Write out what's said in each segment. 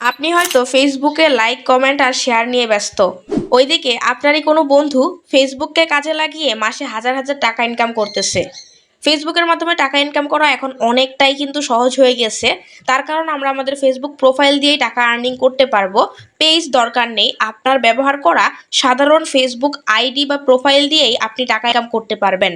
আপনি হয়তো ফেসবুকে লাইক কমেন্ট আর শেয়ার নিয়ে ব্যস্ত। ওইদিকে আপনারই কোনো বন্ধু ফেসবুককে কাজে লাগিয়ে মাসে হাজার হাজার টাকা ইনকাম করতেছে। ফেসবুকের মাধ্যমে টাকা ইনকাম করা এখন অনেকটাই কিন্তু সহজ হয়ে গেছে। তার কারণ আমরা আমাদের ফেসবুক প্রোফাইল দিয়েই টাকা আর্নিং করতে পারব। পেজ দরকার নেই। আপনার ব্যবহার করা সাধারণ ফেসবুক আইডি বা প্রোফাইল দিয়েই আপনি টাকা ইনকাম করতে পারবেন।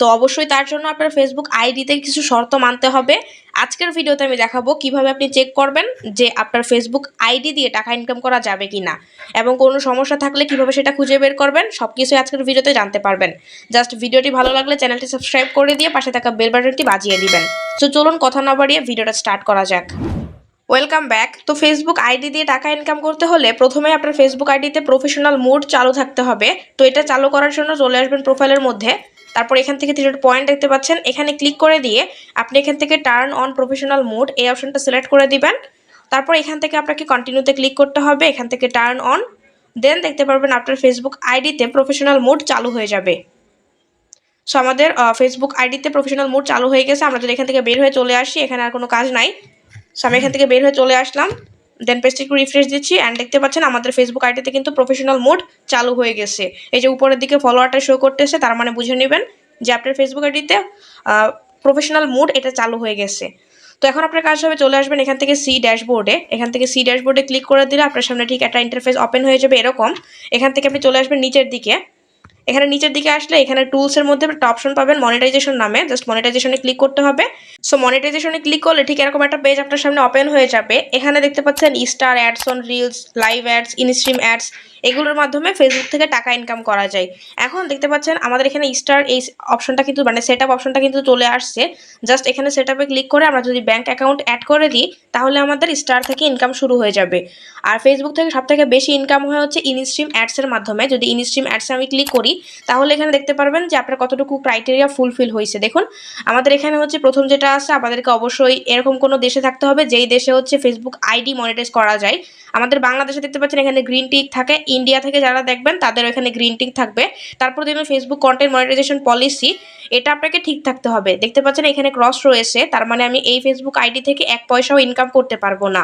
তো অবশ্যই তার জন্য আপনার ফেসবুক আইডিতে কিছু শর্ত মানতে হবে। আজকের ভিডিওতে আমি দেখাবো কীভাবে আপনি চেক করবেন যে আপনার ফেসবুক আইডি দিয়ে টাকা ইনকাম করা যাবে কি না এবং কোনো সমস্যা থাকলে কীভাবে সেটা খুঁজে বের করবেন সব কিছুই আজকের ভিডিওতে জানতে পারবেন। জাস্ট ভিডিওটি ভালো লাগলে চ্যানেলটি সাবস্ক্রাইব করে দিয়ে পাশে থাকা বেল বাটনটি বাজিয়ে দিবেন। তো চলুন কথা না বাড়িয়ে ভিডিওটা স্টার্ট করা যাক। ওয়েলকাম ব্যাক তো ফেসবুক আইডি দিয়ে টাকা ইনকাম করতে হলে প্রথমে আপনার ফেসবুক আইডিতে প্রফেশনাল মোড চালু থাকতে হবে। তো এটা চালু করার জন্য চলে আসবেন প্রোফাইলের মধ্যে। তারপর এখান থেকে থ্রি পয়েন্ট দেখতে পাচ্ছেন। এখানে ক্লিক করে দিয়ে আপনি এখান থেকে টার্ন অন প্রফেশনাল মোড এই অপশনটা সিলেক্ট করে দিবেন। তারপর এখান থেকে আপনাকে কন্টিনিউতে ক্লিক করতে হবে, এখান থেকে টার্ন অন দেন দেখতে পারবেন আপনার ফেসবুক আইডিতে প্রফেশনাল মোড চালু হয়ে যাবে। সো আমাদের ফেসবুক আইডিতে প্রফেশনাল মোড চালু হয়ে গেছে। আমরা যদি এখান থেকে বের হয়ে চলে আসি, এখানে আর কোনো কাজ নাই। সো আমি এখান থেকে বের হয়ে চলে আসলাম। দেন পেজটি একটু রিফ্রেশ দিচ্ছি অ্যান্ড দেখতে পাচ্ছেন আমাদের ফেসবুক আইডিতে কিন্তু প্রফেশনাল মোড চালু হয়ে গেছে। এই যে উপরের দিকে ফলোয়ারটা শো করতেছে, তার মানে বুঝে নেবেন যে আপনার ফেসবুক আইডিতে প্রফেশনাল মোড এটা চালু হয়ে গেছে। তো এখন আপনার কাজ হবে চলে আসবেন এখান থেকে সি ড্যাশবোর্ডে এখান থেকে সি ড্যাশবোর্ডে ক্লিক করে দিলে আপনার সামনে ঠিক একটা ইন্টারফেস ওপেন হয়ে যাবে এরকম। এখান থেকে আপনি চলে আসবেন নিচের দিকে। এখানে নিচের দিকে আসলে এখানে টুলসের মধ্যে একটা অপশন পাবেন মনিটাইজেশন নামে। জাস্ট মনিটাইজেশনে ক্লিক করতে হবে। সো মনিটাইজেশনে ক্লিক করলে ঠিক এরকম একটা পেজ আপনার সামনে ওপেন হয়ে যাবে। এখানে দেখতে পাচ্ছেন star ads on reels live ads instream ads এগুলোর মাধ্যমে ফেসবুক থেকে টাকা ইনকাম করা যায়। এখন দেখতে পাচ্ছেন আমাদের এখানে স্টার এই অপশনটা কিন্তু মানে সেট আপ অপশনটা কিন্তু চলে আসছে। জাস্ট এখানে সেট আপে ক্লিক করে আমরা যদি ব্যাঙ্ক অ্যাকাউন্ট অ্যাড করে দিই, তাহলে আমাদের স্টার থেকে ইনকাম শুরু হয়ে যাবে। আর ফেসবুক থেকে সব থেকে বেশি ইনকাম হয় হচ্ছে ইনস্ট্রিম অ্যাডসের মাধ্যমে। যদি ইনস্ট্রিম অ্যাডসে আমি ক্লিক করি তাহলে এখানে দেখতে পারবেন যে আপনার কতটুকু ক্রাইটেরিয়া ফুলফিল হয়েছে। দেখুন, আমাদের এখানে হচ্ছে প্রথম যেটা আছে, আমাদেরকে অবশ্যই এরকম কোনো দেশে থাকতে হবে, যেই দেশে হচ্ছে ফেসবুক আইডি মনিটাইজ করা যায়। আমাদের বাংলাদেশে দেখতে পাচ্ছেন এখানে গ্রিন টিক থাকে ইন্ডিয়া থেকে যারা দেখবেন তাদের এখানে গ্রিন টিক থাকবে। তারপর দেখবেন ফেসবুক কন্টেন্ট মনিটাইজেশন পলিসি এটা আপনাকে ঠিক থাকতে হবে। দেখতে পাচ্ছেন এখানে ক্রস রয়েছে, তার মানে আমি এই ফেসবুক আইডি থেকে এক পয়সাও ইনকাম করতে পারব না।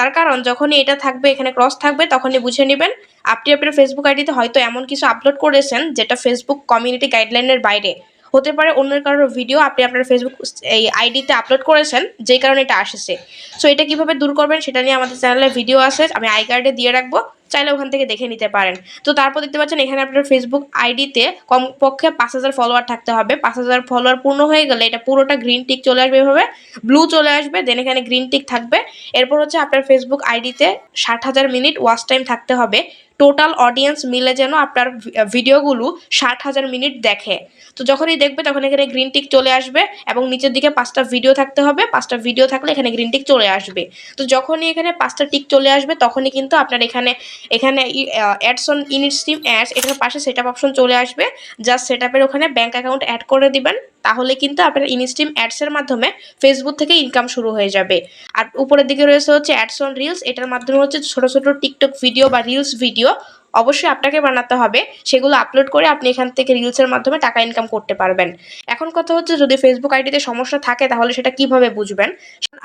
তার কারণ যখনই এটা থাকবে, এখানে ক্রস থাকবে, তখনই বুঝে নেবেন। আপনি আপনার ফেসবুক আইডিতে হয়তো এমন কিছু আপলোড করেছেন, যেটা ফেসবুক কমিউনিটি গাইডলাইনের বাইরে। হতে পারে অন্যের কারোর ভিডিও আপনি আপনার ফেসবুক এই আইডিতে আপলোড করেছেন, যেই কারণে এটা আসেছে। সো এটা কীভাবে দূর করবেন, সেটা নিয়ে আমাদের চ্যানেলে ভিডিও আছে, আমি আই কার্ডে দিয়ে রাখব। চাইলে ওখান থেকে দেখে নিতে পারেন। তো তারপর দেখতে পাচ্ছেন, এখানে আপনার ফেসবুক আইডিতে কমপক্ষে পাঁচ হাজার ফলোয়ার থাকতে হবে। পাঁচ হাজার ফলোয়ার পূর্ণ হয়ে গেলে এটা পুরোটা গ্রিন টিক চলে আসবে এভাবে। ব্লু চলে আসবে দেন এখানে গ্রিন টিক থাকবে। এরপর হচ্ছে আপনার ফেসবুক আইডিতে ষাট হাজার মিনিট ওয়াচ টাইম থাকতে হবে। টোটাল অডিয়েন্স মিলে যেন আপনার ভিডিওগুলো ষাট হাজার মিনিট দেখে। তো যখনই দেখবে তখন এখানে গ্রিন টিক চলে আসবে এবং নিচের দিকে পাঁচটা ভিডিও থাকতে হবে। পাঁচটা ভিডিও থাকলে এখানে গ্রিন টিক চলে আসবে। তো যখনই এখানে পাঁচটা টিক চলে আসবে তখনই কিন্তু আপনার এখানে এখানে অ্যাডস অন ইনস্ট্রিম অ্যাডস এটার পাশে সেট অপশন চলে আসবে। জাস্ট সেট ওখানে ব্যাঙ্ক অ্যাকাউন্ট অ্যাড করে দিবেন। তাহলে কিন্তু আপনার ইনস্ট্রিম অ্যাডসের মাধ্যমে ফেসবুক থেকে ইনকাম শুরু হয়ে যাবে। আর উপরের দিকে রয়েছে হচ্ছে অ্যাডস অন রিলস এটার মাধ্যমে হচ্ছে ছোটো ছোটো টিকটক ভিডিও বা রিলস ভিডিও অবশ্যই আপনাকে বানাতে হবে। সেগুলো আপলোড করে আপনি এখান থেকে রিলসের মাধ্যমে টাকা ইনকাম করতে পারবেন। এখন কথা হচ্ছে, যদি ফেসবুক আইডিতে সমস্যা থাকে, তাহলে সেটা কীভাবে বুঝবেন?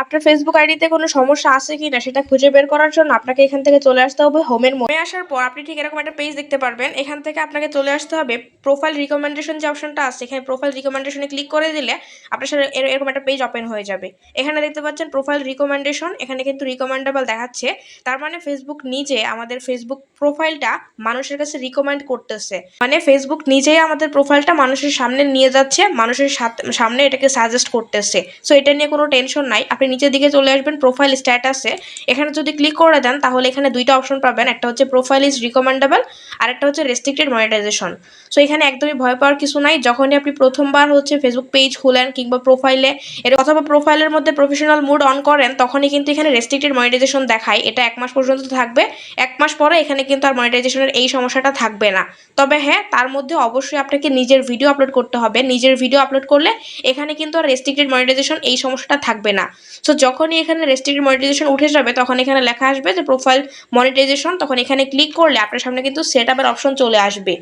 আপনার ফেসবুক আইডিতে কোনো সমস্যা আছে কি না সেটা খুঁজে বের করার জন্য আপনাকে এখান থেকে চলে আসতে হবে হোমের মোমে আসার পর আপনি ঠিক এরকম একটা পেজ দেখতে পারবেন। এখান থেকে আপনাকে চলে আসতে হবে প্রোফাইল রিকমেন্ডেশন যে অপশনটা আছে, এখানে প্রোফাইল রিকমেন্ডেশনে ক্লিক করে দিলে আপনার সাথে এরকম একটা পেজ ওপেন হয়ে যাবে। এখানে দেখতে পাচ্ছেন প্রোফাইল রিকমেন্ডেশন এখানে কিন্তু রিকমেন্ডেবল দেখাচ্ছে। তার মানে ফেসবুক নিজে আমাদের ফেসবুক প্রোফাইলটা মানুষের কাছে রিকমেন্ড করতেছে। মানে ফেসবুক নিজেই আমাদের প্রোফাইলটা মানুষের সামনে নিয়ে যাচ্ছে, মানুষের সামনে এটাকে সাজেস্ট করতেছে। সো এটা নিয়ে কোনো টেনশন নাই। আপনি নিচের দিকে চলে আসবেন প্রোফাইল স্ট্যাটাসে এখানে যদি ক্লিক করে দেন, তাহলে এখানে দুইটা অপশন পাবেন। একটা হচ্ছে প্রোফাইল ইজ রিকমেন্ডেবল আর একটা হচ্ছে রেস্ট্রিক্টেড মনিটাইজেশন সো এখানে একদমই ভয় পাওয়ার কিছু নাই। যখনই আপনি প্রথমবার হচ্ছে ফেসবুক পেজ খুলেন কিংবা প্রোফাইলে এর অথবা প্রোফাইলের মধ্যে প্রফেশনাল মুড অন করেন, তখনই কিন্তু এখানে রেস্ট্রিক্টেড মনিটাইজেশন দেখায়। এটা এক মাস পর্যন্ত থাকবে। এক মাস পরে এখানে কিন্তু আর মনিটাইজেশনের এই সমস্যাটা থাকবে না। তবে হ্যাঁ তার মধ্যে অবশ্যই আপনাকে নিজের ভিডিও আপলোড করতে হবে। নিজের ভিডিও আপলোড করলে এখানে কিন্তু আর রেস্ট্রিক্টেড মনিটাইজেশন এই সমস্যাটা থাকবে না। সো যখনই এখানে রেস্ট্রিক্টেড মনিটাইজেশন উঠে যাবে, তখন এখানে লেখা আসবে যে প্রোফাইল মনিটাইজেশন তখন এখানে ক্লিক করলে আপনার সামনে কিন্তু সেট আপের অপশন চলে আসবে।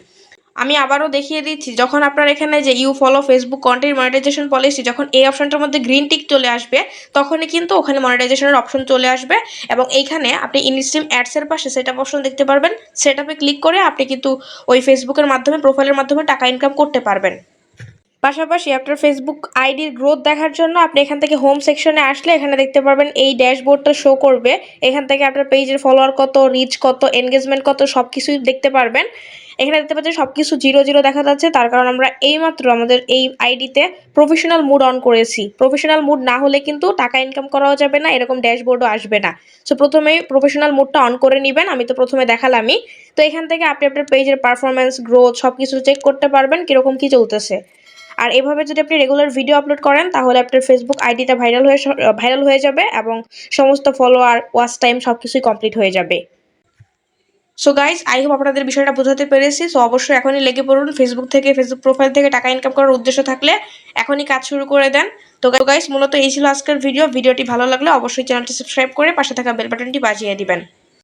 আমি আবারও দেখিয়ে দিচ্ছি, যখন আপনার এখানে যে you follow Facebook content monetisation policy যখন এই অপশনটার মধ্যে গ্রিন টিক চলে আসবে, তখনই কিন্তু ওখানে মনিটাইজেশনের অপশন চলে আসবে এবং এইখানে আপনি ইনস্ট্রিম অ্যাডসের পাশে সেট আপ অপশন দেখতে পারবেন। সেট আপে ক্লিক করে আপনি কিন্তু ওই ফেসবুকের মাধ্যমে প্রোফাইলের মাধ্যমে টাকা ইনকাম করতে পারবেন। পাশাপাশি আপনার ফেসবুক আইডির গ্রোথ দেখার জন্য আপনি এখান থেকে হোম সেকশনে আসলে এখানে দেখতে পারবেন এই ড্যাশবোর্ডটা শো করবে। এখান থেকে আপনার পেজের ফলোয়ার কত রিচ কত এনগেজমেন্ট কত সব কিছুই দেখতে পারবেন। এখানে দেখতে পাচ্ছেন সব কিছু জিরো জিরো দেখা যাচ্ছে। তার কারণ আমরা এইমাত্র আমাদের এই আইডিতে প্রফেশনাল মুড অন করেছি। প্রফেশনাল মুড না হলে কিন্তু টাকা ইনকাম করাও যাবে না, এরকম ড্যাশবোর্ডও আসবে না। সো প্রথমে প্রফেশনাল মুডটা অন করে নেবেন, আমি তো প্রথমে দেখালামই। তো এখান থেকে আপনি আপনার পেজের পারফরমেন্স গ্রোথ সব কিছু চেক করতে পারবেন, কীরকম কী চলতেছে। আর এভাবে যদি আপনি রেগুলার ভিডিও আপলোড করেন, তাহলে আপনার ফেসবুক আইডিটা ভাইরাল হয়ে ভাইরাল হয়ে যাবে এবং সমস্ত ফলোয়ার ওয়াচ টাইম সব কিছুই কমপ্লিট হয়ে যাবে। সো গাইজ আই হোপ আপনাদের বিষয়টা বোঝাতে পেরেছি। সো অবশ্যই এখনই লেগে পড়ুন। ফেসবুক থেকে ফেসবুক প্রোফাইল থেকে টাকা ইনকাম করার উদ্দেশ্য থাকলে এখনই কাজ শুরু করে দেন। তো গাইজ মূলত এই ছিল আজকের ভিডিও ভিডিওটি ভালো লাগলে অবশ্যই চ্যানেলটি সাবস্ক্রাইব করে পাশে থাকা বেল বাটনটি বাজিয়ে দিবেন।